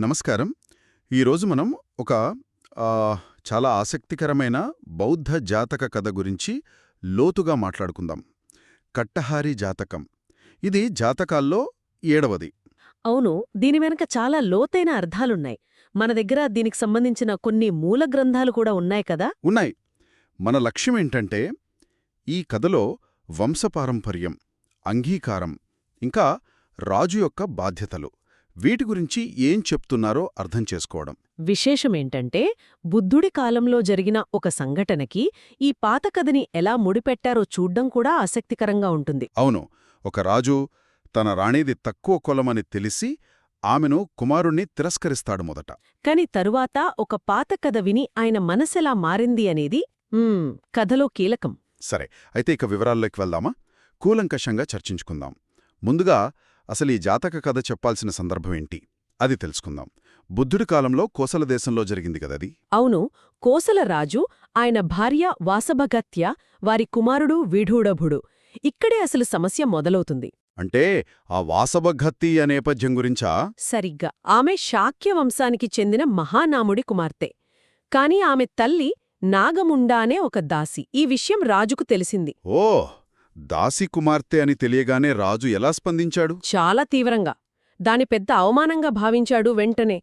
నమస్కారం. ఈరోజు మనం ఒక చాలా ఆసక్తికరమైన బౌద్ధ జాతక కథ గురించి లోతుగా మాట్లాడుకుందాం. కట్టహారి జాతకం. ఇది జాతకాల్లో ఏడవది. అవును దీని వెనక చాలా లోతైన అర్థాలున్నాయి. మన దగ్గర దీనికి సంబంధించిన కొన్ని మూల గ్రంథాలు కూడా ఉన్నాయి కదా? ఉన్నాయి. మన లక్ష్యం ఏంటంటే ఈ కథలో వంశపారంపర్యం అంగీకారం ఇంకా రాజు యొక్క బాధ్యతలు. వీటి గురించి ఏం చెప్తున్నారో అర్థం చేసుకోవడం. విశేషమేంటంటే బుద్ధుడి కాలంలో జరిగిన ఒక సంఘటనకి ఈ పాత కథని ఎలా ముడిపెట్టారో చూడ్డం కూడా ఆసక్తికరంగా ఉంటుంది. అవును ఒక రాజు తన రాణిది తక్కువ కొలమని తెలిసి ఆమెను కుమారుణ్ణి తిరస్కరిస్తాడు మొదట. కాని తరువాత ఒక పాత కథ విని ఆయన మనసెలా మారింది అనేది కథలో కీలకం. సరే అయితే ఇక వివరాల్లోకి వెళ్దామా? కూలంకషంగా చర్చించుకుందాం. ముందుగా అసలు ఈ జాతక కథ చెప్పాల్సిన సందర్భం ఏంటి? అది తెలుసుకుందాం. బుద్ధుడి కాలంలో కోసల దేశంలో జరిగింది కదది? అవును. కోసల రాజు ఆయన భార్య వాసభగత్య వారి కుమారుడు విఢూడభుడు. ఇక్కడే అసలు సమస్య మొదలవుతుంది. అంటే ఆ వాసవఘత్తి అనే నేపథ్యం గురించా? సరిగ్గా. ఆమె శాక్య వంశానికి చెందిన మహానాముడి కుమార్తె. కాని ఆమె తల్లి నాగముండా అనే ఒక దాసి. ఈ విషయం రాజుకు తెలిసింది. ఓ! దాసి కుమార్తె అని తెలియగానే రాజు ఎలా స్పందించాడు? చాలా తీవ్రంగా. దాని పెద్ద అవమానంగా భావించాడు వెంటనే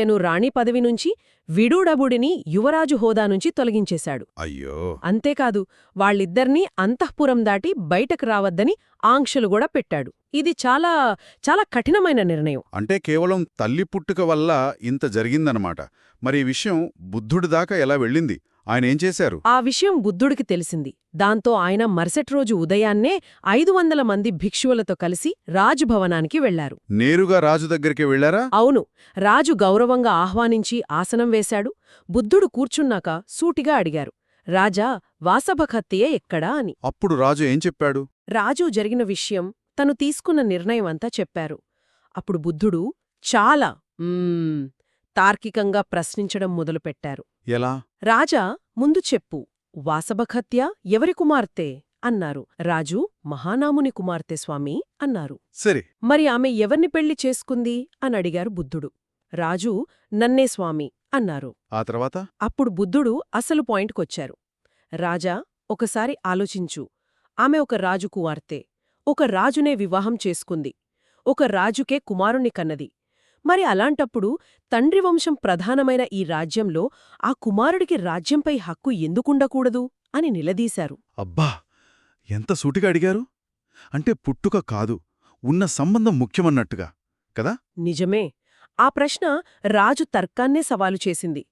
అను రాణి పదవి నుంచి విడూడబుడిని యువరాజు హోదా నుంచి తొలగించేశాడు. అయ్యో! అంతేకాదు వాళ్ళిద్దర్నీ అంతఃపురం దాటి బయటకు రావద్దని ఆంక్షలు కూడా పెట్టాడు. ఇది చాలా చాలా కఠినమైన నిర్ణయం. అంటే కేవలం తల్లి పుట్టుక వల్ల ఇంత జరిగిందనమాట. మరి ఈ విషయం బుద్ధుడి దాకా ఎలా వెళ్ళింది? ఆయన ఏం చేశారు? ఆ విషయం బుద్ధుడికి తెలిసింది. దాంతో ఆయన మరుసటి రోజు ఉదయాన్నే ఐదు వందల మంది భిక్షువులతో కలిసి రాజభవనానికి వెళ్ళారు నేరుగా రాజు దగ్గరికి వెళ్ళారా అవును. రాజు గౌరవంగా ఆహ్వానించి ఆసనం వేశాడు. బుద్ధుడు కూర్చున్నాక సూటిగా అడిగారు రాజా వాసభఖత్తియే ఎక్కడా? అని. అప్పుడు రాజు ఏం చెప్పాడు? రాజు జరిగిన విషయం తను తీసుకున్న నిర్ణయమంతా చెప్పారు. అప్పుడు బుద్ధుడు చాలా తార్కికంగా ప్రశ్నించడం మొదలుపెట్టారు. ఎలా? రాజా ముందు చెప్పు. వాసభఖత్య ఎవరి కుమార్తె? అన్నారు. రాజు మహానాముని కుమార్తె స్వామి అన్నారు. సరే. మరి ఆమె ఎవర్ని పెళ్ళి చేసుకుంది? అని అడిగారు బుద్ధుడు. రాజు నన్నే స్వామి అన్నారు. ఆ తర్వాత? అప్పుడు బుద్ధుడు అసలు పాయింట్కొచ్చారు. రాజా ఒకసారి ఆలోచించు. ఆమె ఒక రాజు కుమార్తె. ఒక రాజునే వివాహం చేసుకుంది. ఒక రాజుకే కుమారుణ్ణి కన్నది. మరి అలాంటప్పుడు తండ్రి వంశం ప్రధానమైన ఈ రాజ్యంలో ఆ కుమారుడికి రాజ్యంపై హక్కు ఎందుకుండకూడదు అని నిలదీశారు. అబ్బా! ఎంత సూటిగా అడిగారు? అంటే పుట్టుక కాదు ఉన్న సంబంధం ముఖ్యమన్నట్టుగా కదా? నిజమే. ఆ ప్రశ్న రాజు తర్కాన్నే సవాలు చేసింది.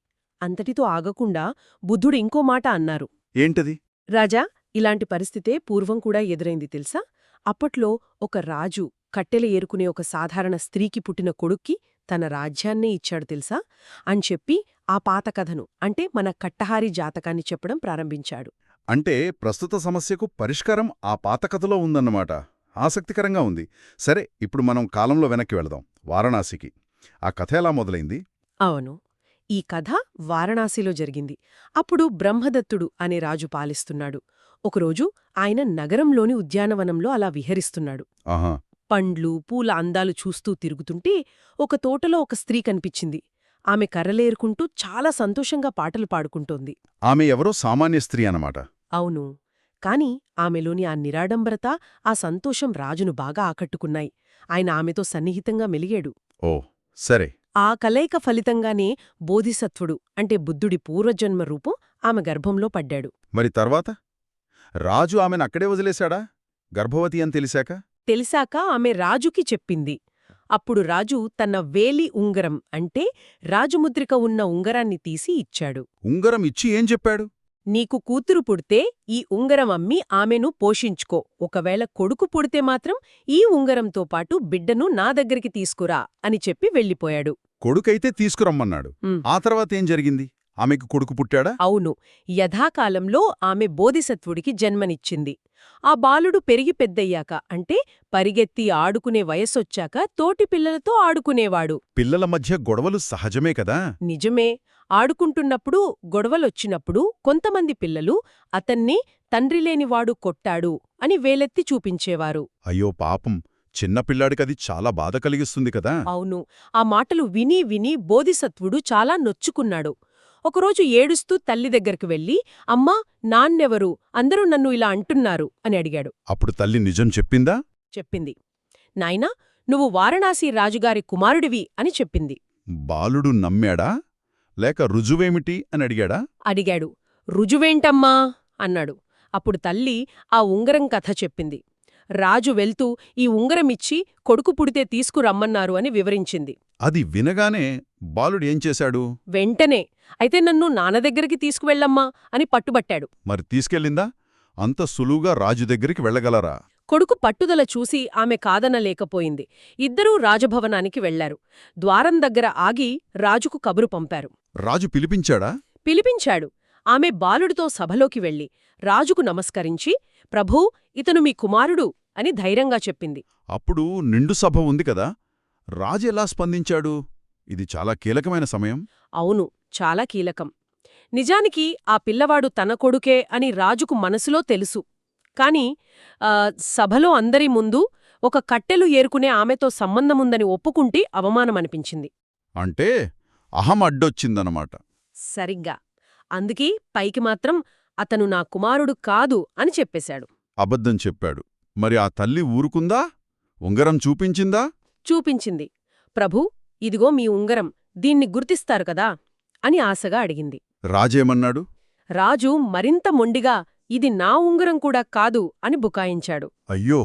అంతటితో ఆగకుండా బుద్ధుడు ఇంకో మాట అన్నారు. ఏంటది? రాజా ఇలాంటి పరిస్థితే పూర్వం కూడా ఎదురైంది తెలుసా? అప్పట్లో ఒక రాజు కట్టెల ఏరుకునే ఒక సాధారణ స్త్రీకి పుట్టిన కొడుక్కి తన రాజ్యాన్నే ఇచ్చాడు తెలుసా? అని చెప్పి ఆ పాత కథను అంటే మన కట్టహారి జాతకాన్ని చెప్పడం ప్రారంభించాడు. అంటే ప్రస్తుత సమస్యకు పరిష్కారం ఆ పాత కథలో ఉందన్నమాట. ఆసక్తికరంగా ఉంది. సరే ఇప్పుడు మనం కాలంలో వెనక్కి వెళదాం. వారణాసికి. ఆ కథ ఎలా మొదలైంది? అవును. ఈ కథ వారణాసిలో జరిగింది. అప్పుడు బ్రహ్మదత్తుడు అనే రాజు పాలిస్తున్నాడు. ఒకరోజు ఆయన నగరంలోని ఉద్యానవనంలో అలా విహరిస్తున్నాడు. ఆహా! పండ్లు పూల అందాలు చూస్తూ తిరుగుతుంటే ఒక తోటలో ఒక స్త్రీ కనిపించింది. ఆమె కర్రలేరుకుంటూ చాలా సంతోషంగా పాటలు పాడుకుంటోంది. ఆమె ఎవరో సామాన్య స్త్రీ అన్నమాట. అవును. కాని ఆమెలోని ఆ నిరాడంబరత ఆ సంతోషం రాజును బాగా ఆకట్టుకున్నాయి. ఆయన ఆమెతో సన్నిహితంగా మెలిగాడు. ఓ సరే. ఆ కలయిక ఫలితంగానే బోధిసత్వుడు అంటే బుద్ధుడి పూర్వజన్మ రూపం ఆమె గర్భంలో పడ్డాడు. మరి తర్వాత? రాజు ఆమెను అక్కడే వదిలేశాడా? గర్భవతి అని తెలిసాక? తెలిసాక ఆమె రాజుకి చెప్పింది. అప్పుడు రాజు తన వేలి ఉంగరం అంటే రాజముద్రిక ఉన్న ఉంగరాన్ని తీసి ఇచ్చాడు. ఉంగరం ఇచ్చి ఏం చెప్పాడు? నీకు కూతురు పుడితే ఈ ఉంగరం అమ్మి ఆమెను పోషించుకో. ఒకవేళ కొడుకు పుడితే మాత్రం ఈ ఉంగరంతో పాటు బిడ్డను నా దగ్గరికి తీసుకురా అని చెప్పి వెళ్ళిపోయాడు. కొడుకైతే తీసుకురమ్మన్నాడు. ఆ తర్వాత ఏం జరిగింది? ఆమెకు కొడుకు పుట్టాడా? అవును. యథాకాలంలో ఆమె బోధిసత్వుడికి జన్మనిచ్చింది. ఆ బాలుడు పెరిగి పెద్దయ్యాక అంటే పరిగెత్తి ఆడుకునే వయసొచ్చాక తోటి పిల్లలతో ఆడుకునేవాడు. పిల్లల మధ్య గొడవలు సహజమే కదా? నిజమే. ఆడుకుంటున్నప్పుడు గొడవలొచ్చినప్పుడు కొంతమంది పిల్లలు అతన్ని తండ్రిలేనివాడు కొట్టాడు అని వేలెత్తి చూపించేవారు. అయ్యో పాపం. చిన్నపిల్లాడికది చాలా బాధ కలిగిస్తుంది కదా? అవును. ఆ మాటలు విని విని బోధిసత్వుడు చాలా నొచ్చుకున్నాడు. ఒకరోజు ఏడుస్తూ తల్లి దగ్గరికి వెళ్ళి అమ్మా నాన్నెవరు? అందరూ నన్ను ఇలా అంటున్నారు అని అడిగాడు. అప్పుడు తల్లి నిజం చెప్పిందా? చెప్పింది. నాయనా నువ్వు వారణాసి రాజుగారి కుమారుడివి అని చెప్పింది. బాలుడు నమ్మాడా? లేక రుజువేమిటి అని అడిగాడా? అడిగాడు. రుజువేంటమ్మా అన్నాడు. అప్పుడు తల్లి ఆ ఉంగరం కథ చెప్పింది. రాజు వెళ్తూ ఈ ఉంగరమిచ్చి కొడుకు పుడితే తీసుకురమ్మన్నారు అని వివరించింది. అది వినగానే బాలుడు ఏం చేశాడు? వెంటనే అయితే నన్ను నాన్న దగ్గరికి తీసుకువెళ్ళమ్మా అని పట్టుబట్టాడు. మరి తీసుకెళ్ళిందా? అంత సులువుగా రాజు దగ్గరికి వెళ్ళగలరా? కొడుకు పట్టుదల చూసి ఆమె కాదనలేకపోయింది ఇద్దరూ రాజభవనానికి వెళ్ళారు ద్వారం దగ్గర ఆగి రాజుకు కబురు పంపారు. రాజు పిలిపించాడా? పిలిపించాడు. ఆమె బాలుడితో సభలోకి వెళ్ళి రాజుకు నమస్కరించి ప్రభూ ఇతను మీ కుమారుడు అని ధైర్యంగా చెప్పింది. అప్పుడు నిండు సభ ఉంది కదా? రాజు ఎలా స్పందించాడు? ఇది చాలా కీలకమైన సమయం. అవును చాలా కీలకం. నిజానికి ఆ పిల్లవాడు తన కొడుకే అని రాజుకు మనసులో తెలుసు. కాని సభలో అందరి ముందు ఒక కట్టెలు ఏరుకునే ఆమెతో సంబంధముందని ఒప్పుకుంటే అవమానమనిపించింది. అంటే అహం అడ్డొచ్చిందనమాట. సరిగ్గా. అందుకే పైకి మాత్రం అతను నా కుమారుడు కాదు అని చెప్పేశాడు. అబద్ధం చెప్పాడు. మరి ఆ తల్లి ఊరుకుందా? ఉంగరం చూపించిందా? చూపించింది. ప్రభూ ఇదిగో మీ ఉంగరం దీన్ని గుర్తిస్తారు కదా? అని ఆశగా అడిగింది. రాజేమన్నాడు? రాజు మరింత మొండిగా ఇది నా ఉంగరం కూడా కాదు అని బుకాయించాడు. అయ్యో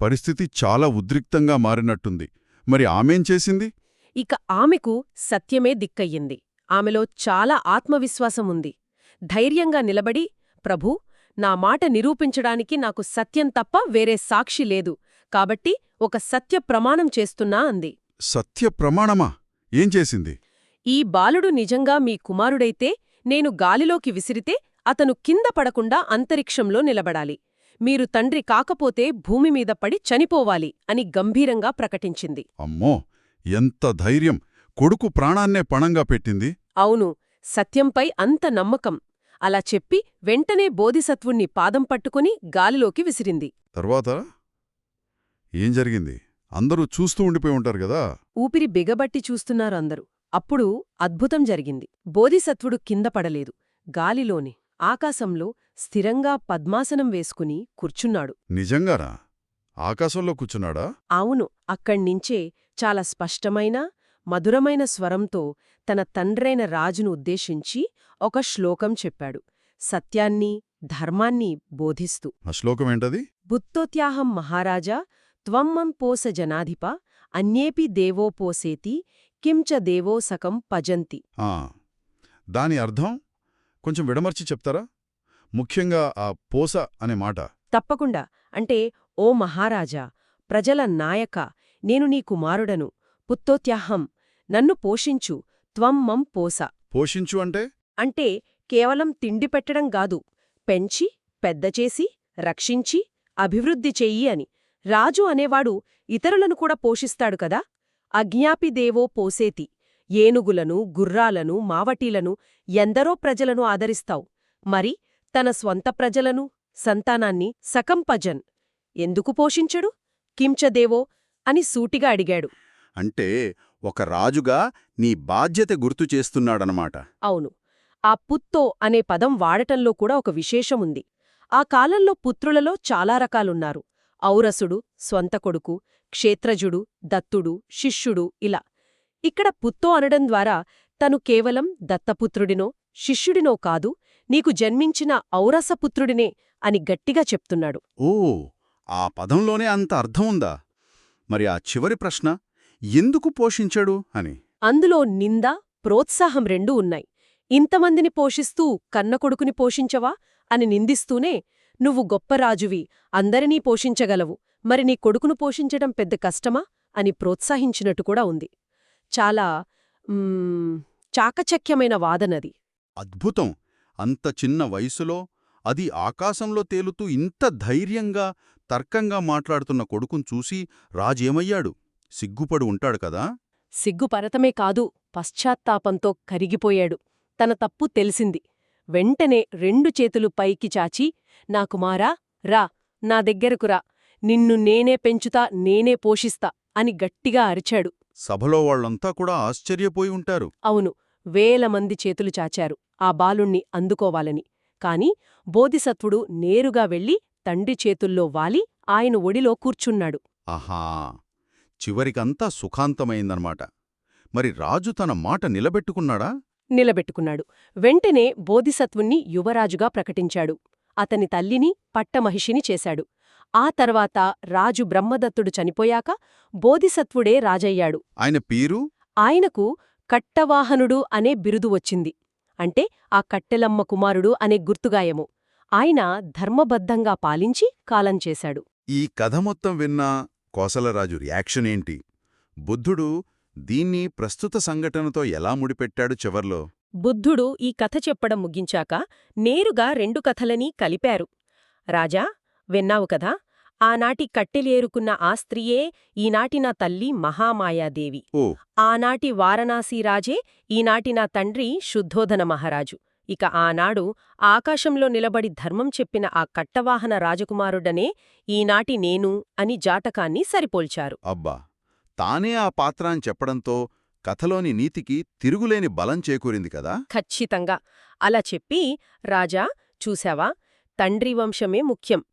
పరిస్థితి చాలా ఉద్రిక్తంగా మారినట్టుంది. మరి ఆమెం చేసింది? ఇక ఆమెకు సత్యమే దిక్కయ్యింది. ఆమెలో చాలా ఆత్మవిశ్వాసం ఉంది. ధైర్యంగా నిలబడి ప్రభూ నా మాట నిరూపించడానికి నాకు సత్యం తప్ప వేరే సాక్షి లేదు. కాబట్టి ఒక సత్య ప్రమాణం చేస్తున్నా అంది. సత్య ప్రమాణమా? ఏం చేసింది? ఈ బాలుడు నిజంగా మీ కుమారుడైతే నేను గాలిలోకి విసిరితే అతను కింద పడకుండా అంతరిక్షంలో నిలబడాలి. మీరు తండ్రి కాకపోతే భూమిమీద పడి చనిపోవాలి అని గంభీరంగా ప్రకటించింది. అమ్మో! ఎంత ధైర్యం! కొడుకు ప్రాణాన్నే పణంగా పెట్టింది. అవును సత్యంపై అంత నమ్మకం. అలా చెప్పి వెంటనే బోధిసత్వుణ్ణి పాదం పట్టుకుని గాలిలోకి విసిరింది. తర్వాత? ఏం జరిగింది? అందరూ చూస్తూ ఉండిపోయి ఉంటారు కదా? ఊపిరి బిగబట్టి చూస్తున్నారు అందరూ. అప్పుడు అద్భుతం జరిగింది. బోధిసత్వుడు కింద పడలేదు. గాలిలోని ఆకాశంలో స్థిరంగా పద్మాసనం వేసుకుని కూర్చున్నాడు. నిజంగానా? ఆకాశంలో కూర్చున్నాడా? అవును అక్కణ్నించే చాలా స్పష్టమైన మధురమైన స్వరంతో తన తండ్రైన రాజును ఉద్దేశించి ఒక శ్లోకం చెప్పాడు. సత్యాన్ని ధర్మాన్ని బోధిస్తూ. ఆ శ్లోకం ఏంటది? బుత్తోత్యాహం మహారాజా త్వమ్మం పోస జనాధిప అన్యేపి దేవో పోసేతి కించ దేవో సకం పజంతి ఆ దాని అర్థం కొంచెం విడమర్చి చెప్తారా? ముఖ్యంగా ఆ పోస అనే మాట. తప్పకుండా. అంటే ఓ మహారాజా ప్రజల నాయక నేను నీ కుమారుడను. పుత్తోత్యాహం నన్ను పోషించు. త్వం మం పోస. పోషించు అంటే? అంటే కేవలం తిండి పెట్టడం గాదు పెంచి పెద్దచేసి రక్షించి అభివృద్ధి చెయ్యి అని. రాజు అనేవాడు ఇతరులను కూడా పోషిస్తాడు కదా? అజ్ఞాపిదేవో పోసేతి ఏనుగులను గుర్రాలను మావటీలను ఎందరో ప్రజలను ఆదరిస్తావు. మరి తన స్వంత ప్రజలను సంతానాన్ని సకంపజన్ ఎందుకు పోషించడు? కించదేవో అని సూటిగా అడిగాడు. అంటే ఒక రాజుగా నీ బాధ్యత గుర్తు చేస్తున్నాడనమాట. అవును. ఆ పుత్తో అనే పదం వాడటంలో కూడా ఒక విశేషముంది. ఆ కాలంలో పుత్రులలో చాలా రకాలున్నారు. ఔరసుడు స్వంత కొడుకు క్షేత్రజుడు దత్తుడు శిష్యుడు ఇలా. ఇక్కడ పుత్తో అనడం ద్వారా తను కేవలం దత్తపుత్రుడినో శిష్యుడినో కాదు నీకు జన్మించిన ఔరసపుత్రుడినే అని గట్టిగా చెప్తున్నాడు. ఓ ఆ పదంలోనే అంత అర్థం ఉందా? మరి ఆ చివరి ప్రశ్న ఎందుకు పోషించడు అని? అందులో నింద ప్రోత్సాహం రెండూ ఉన్నాయి. ఇంతమందిని పోషిస్తూ కన్న కొడుకుని పోషించవా అని నిందిస్తూనే నువ్వు గొప్ప రాజువి అందరినీ పోషించగలవు. మరి నీ కొడుకును పోషించడం పెద్ద కష్టమా? అని ప్రోత్సహించినట్టు కూడా ఉంది. చాలా చాకచక్యమైన వాదనది. అద్భుతం! అంత చిన్న వయసులో అది ఆకాశంలో తేలుతూ ఇంత ధైర్యంగా తర్కంగా మాట్లాడుతున్న కొడుకును చూసి రాజేమయ్యాడు? సిగ్గుపడు ఉంటాడు కదా? సిగ్గుపరతమే కాదు పశ్చాత్తాపంతో కరిగిపోయాడు. తన తప్పు తెలిసింది. వెంటనే రెండు చేతులు పైకి చాచి నా కుమారా రా నా దగ్గరకు రా. నిన్ను నేనే పెంచుతా నేనే పోషిస్తా అని గట్టిగా అరిచాడు. సభలో వాళ్ళంతా కూడా ఆశ్చర్యపోయి ఉంటారు. అవును వేల మంది చేతులు చాచారు ఆ బాలుణ్ణి అందుకోవాలని. కాని బోధిసత్వుడు నేరుగా వెళ్ళి తండ్రి చేతుల్లో వాలి ఆయన ఒడిలో కూర్చున్నాడు. ఆహా! చివరికంతా సుఖాంతమైందన్నమాట. మరి రాజు తన మాట నిలబెట్టుకున్నాడా? నిలబెట్టుకున్నాడు. వెంటనే బోధిసత్వుణ్ణి యువరాజుగా ప్రకటించాడు. అతని తల్లిని పట్టమహిషిని చేశాడు. ఆ తర్వాత రాజు బ్రహ్మదత్తుడు చనిపోయాక బోధిసత్వుడే రాజయ్యాడు. ఆయన పేరు? ఆయనకు కట్టవాహనుడు అనే బిరుదు వచ్చింది. అంటే ఆ కట్టెలమ్మ కుమారుడు అనే గుర్తుగాయము. ఆయన ధర్మబద్ధంగా పాలించి కాలం చేశాడు. ఈ కథ మొత్తం విన్నా కోసలరాజు రియాక్షన్ ఏంటి బుద్ధుడు దీన్ని ప్రస్తుత సంఘటనతో ఎలా ముడిపెట్టాడు చివర్లో? బుద్ధుడు ఈ కథ చెప్పడం ముగించాక నేరుగా రెండు కథలని కలిపారు. రాజా విన్నావు కదా ఆనాటి కట్టెలేరుకున్న ఆ స్త్రీయే ఈనాటి నా తల్లి మహామాయాదేవి. ఆనాటి వారణాసి రాజే ఈనాటి నా తండ్రి శుద్ధోధన మహారాజు. ఇక ఆనాడు ఆకాశంలో నిలబడి ధర్మం చెప్పిన ఆ కట్టవాహన రాజకుమారుడనే ఈనాటి నేను అని జాతకాన్ని సరిపోల్చారు. అబ్బా! తానే ఆ పాత్ర అని చెప్పడంతో కథలోని నీతికి తిరుగులేని బలం చేకూరింది కదా? ఖచ్చితంగా. అలా చెప్పి రాజా చూశావా? తండ్రి వంశమే ముఖ్యం.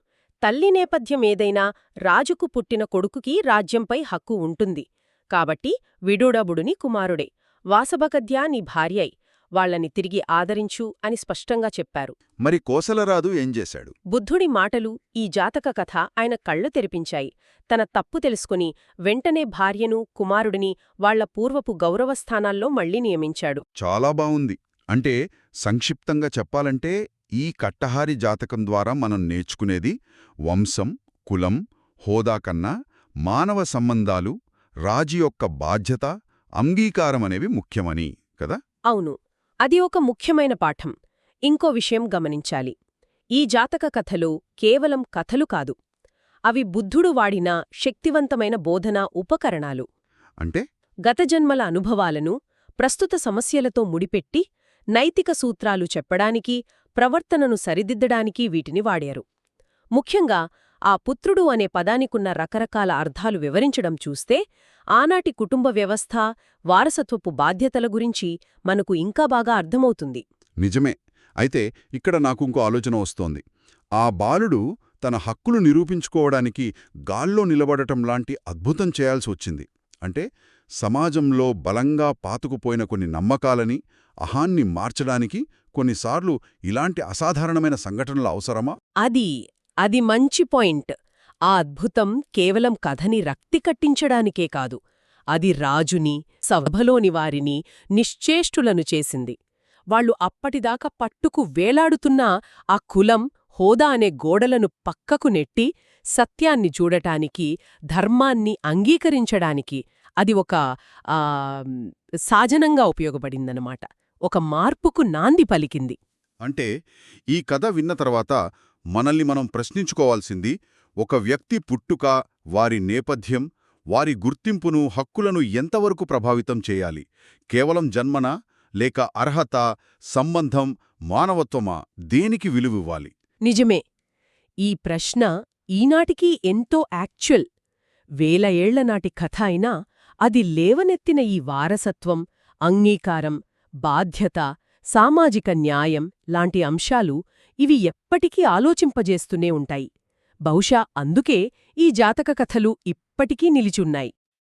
తల్లి నేపథ్యం ఏదైనా రాజుకు పుట్టిన కొడుకుకి రాజ్యంపై హక్కు ఉంటుంది. కాబట్టి విడూడబుడుని కుమారుడే. వాసభకద్యా నీ భార్యై. వాళ్ళని తిరిగి ఆదరించు అని స్పష్టంగా చెప్పారు. మరి కోసలరాజు ఏం చేశాడు? బుద్ధుడి మాటలు ఈ జాతక కథ ఆయన కళ్ళు తెరిపించాయి. తన తప్పు తెలుసుకుని వెంటనే భార్యను కుమారుడిని వాళ్ళ పూర్వపు గౌరవస్థానాల్లో మళ్ళీ నియమించాడు. చాలా బావుంది. అంటే సంక్షిప్తంగా చెప్పాలంటే ఈ కట్టహారి జాతకం ద్వారా మనం నేర్చుకునేది వంశం కులం హోదా కన్నా మానవ సంబంధాలు రాజు యొక్క బాధ్యత అంగీకారమనేవి ముఖ్యమని కదా? అవును. అది ఒక ముఖ్యమైన పాఠం. ఇంకో విషయం గమనించాలి. ఈ జాతక కథలు కేవలం కథలు కాదు. అవి బుద్ధుడు వాడిన శక్తివంతమైన బోధనా ఉపకరణాలు. అంటే? గత జన్మల అనుభవాలను ప్రస్తుత సమస్యలతో ముడిపెట్టి నైతిక సూత్రాలు చెప్పడానికి ప్రవర్తనను సరిదిద్దడానికి వీటిని వాడారు. ముఖ్యంగా ఆ పుత్రుడు అనే పదానికున్న రకరకాల అర్థాలు వివరించడం చూస్తే ఆనాటి కుటుంబ వ్యవస్థ వారసత్వపు బాధ్యతల గురించి మనకు ఇంకా బాగా అర్థమవుతుంది. నిజమే. అయితే ఇక్కడ నాకు ఇంకో ఆలోచన వస్తోంది. ఆ బాలుడు తన హక్కులు నిరూపించుకోవడానికి గాల్లో నిలబడటం లాంటి అద్భుతం చేయాల్సి వచ్చింది. అంటే సమాజంలో బలంగా పాతుకుపోయిన కొన్ని నమ్మకాలని అహాన్ని మార్చడానికి కొన్నిసార్లు ఇలాంటి అసాధారణమైన సంఘటనలు అవసరమా? అది అది మంచి పాయింట్. ఆ అద్భుతం కేవలం కథని రక్తి కట్టించడానికే కాదు అది రాజుని సభలోని వారిని నిశ్చేష్టులను చేసింది. వాళ్ళు అప్పటిదాకా పట్టుకు వేలాడుతున్న ఆ కులం హోదా అనే గోడలను పక్కకు నెట్టి సత్యాన్ని చూడటానికి ధర్మాన్ని అంగీకరించడానికి అది ఒక సాజనంగా ఉపయోగపడిందనమాట ఒక మార్పుకు నాంది పలికింది. అంటే ఈ కథ విన్న తర్వాత మనల్ని మనం ప్రశ్నించుకోవాల్సింది ఒక వ్యక్తి పుట్టుక వారి నేపథ్యం వారి గుర్తింపును హక్కులను ఎంతవరకు ప్రభావితం చేయాలి? కేవలం జన్మనా? లేక అర్హత సంబంధం మానవత్వమా? దేనికి విలువివ్వాలి? నిజమే. ఈ ప్రశ్న ఈనాటికి ఎంతో యాక్చువల్. వేల ఏళ్ళ నాటి కథ అయినా అది లేవనెత్తిన ఈ వారసత్వం అంగీకారం బాధ్యత సామాజిక న్యాయం లాంటి అంశాలు ఇవి ఎప్పటికీ ఆలోచింపజేస్తూనే ఉంటాయి. బహుశా అందుకే ఈ జాతక కథలు ఇప్పటికీ నిలిచున్నాయి.